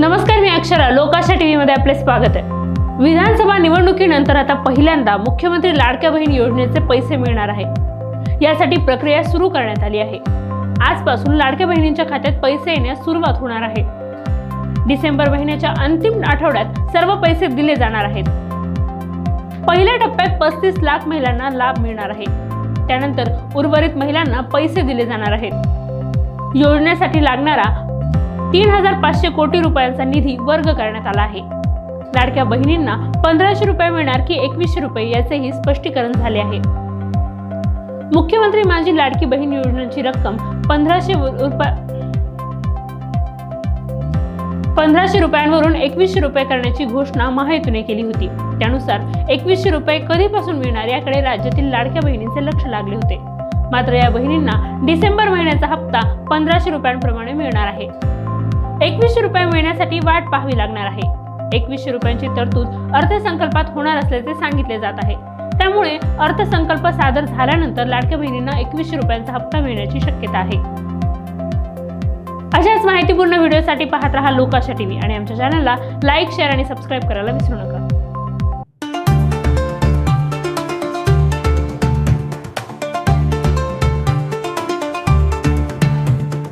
नमस्कार मी अक्षरा. लोकाशा टीव्हीमध्ये आपले स्वागत आहे. विधानसभा निवडणुकीनंतर आता पहिल्यांदा मुख्यमंत्री लाडक्या बहीण योजनेचे पैसे मिळणार आहे. यासाठी प्रक्रिया सुरू करण्यात आली आहे. आजपासून लाडक्या बहिणींच्या खात्यात पैसे येण्यास सुरुवात होणार आहे. डिसेंबर महिन्याच्या अंतिम आठवड्यात सर्व पैसे दिले जाणार आहेत. पहिल्या टप्प्यात पस्तीस लाख महिलांना लाभ मिळणार आहे. त्यानंतर उर्वरित महिलांना पैसे दिले जाणार आहेत. योजनेसाठी लागणारा तीन हजार पाचशे कोटी रुपयांचा निधी वर्ग करण्यात आला आहे. लाडक्या बहिणींना पंधराशे रुपये मिळणार की एकवीसशे रुपये याचेही स्पष्टीकरण झाले आहे. मुख्यमंत्री माझी लाडकी बहीण योजनेची रक्कम पंधराशे रुपये पंधराशे रुपयांवरून एकवीसशे रुपये करण्याची घोषणा महायुतीने केली होती. त्यानुसार एकवीसशे रुपये कधीपासून मिळणार याकडे राज्यातील लाडक्या बहिणींचे लक्ष लागले होते. मात्र या बहिणींना डिसेंबर महिन्याचा हप्ता पंधराशे रुपयांप्रमाणे मिळणार आहे. एकवीसशे रुपये मिळण्यासाठी वाट पाहावी लागणार आहे. एकवीसशे रुपयांची तरतूद अर्थसंकल्पात होणार असल्याचे सांगितले जात आहे. त्यामुळे अर्थसंकल्प सादर झाल्यानंतर लाडक्या बहिणींना एकवीसशे रुपयांचा हप्ता मिळण्याची शक्यता आहे. अशाच माहितीपूर्ण व्हिडिओसाठी पाहत रहा लोकाशा टीव्ही आणि आमच्या चॅनलला लाईक शेअर आणि सबस्क्राईब करायला विसरू नका.